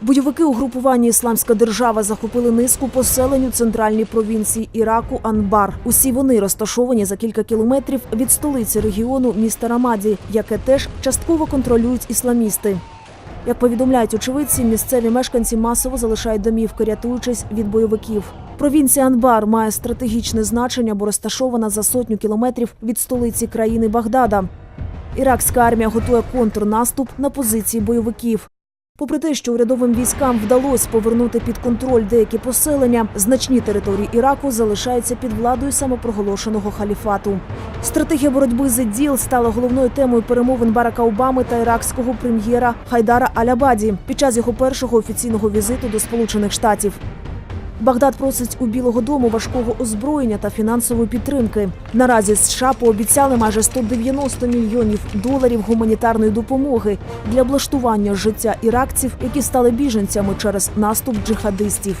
Бойовики угрупування Ісламська держава захопили низку поселень у центральній провінції Іраку Анбар. Усі вони розташовані за кілька кілометрів від столиці регіону міста Рамаді, яке теж частково контролюють ісламісти. Як повідомляють очевидці, місцеві мешканці масово залишають домівки, рятуючись від бойовиків. Провінція Анбар має стратегічне значення, бо розташована за сотню кілометрів від столиці країни Багдада. Іракська армія готує контрнаступ на позиції бойовиків. Попри те, що урядовим військам вдалося повернути під контроль деякі поселення, значні території Іраку залишаються під владою самопроголошеного халіфату. Стратегія боротьби з ІДІЛ стала головною темою перемовин Барака Обами та іракського прем'єра Хайдара Алябаді під час його першого офіційного візиту до Сполучених Штатів. Багдад просить у Білого Дому важкого озброєння та фінансової підтримки. Наразі США пообіцяли майже 190 мільйонів доларів гуманітарної допомоги для облаштування життя іракців, які стали біженцями через наступ джихадистів.